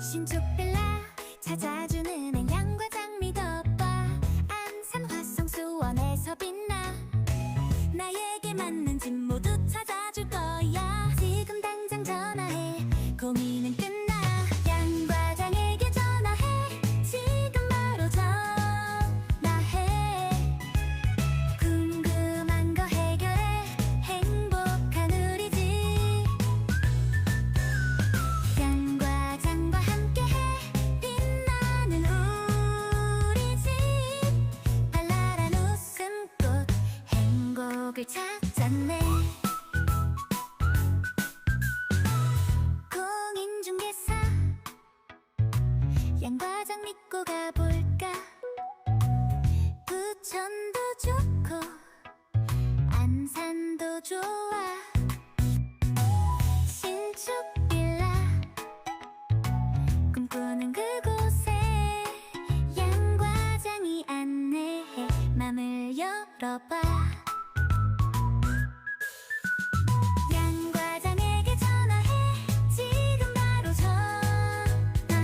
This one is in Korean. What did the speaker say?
신축 빌라 찾아주는 양과 행복을 찾았네. 공인중개사. 양 과장 믿고 가볼까? 부천도 좋고 안산도 좋아. 신축 빌라. 꿈꾸는 그곳에 양 과장이 안내해 맘을 열어봐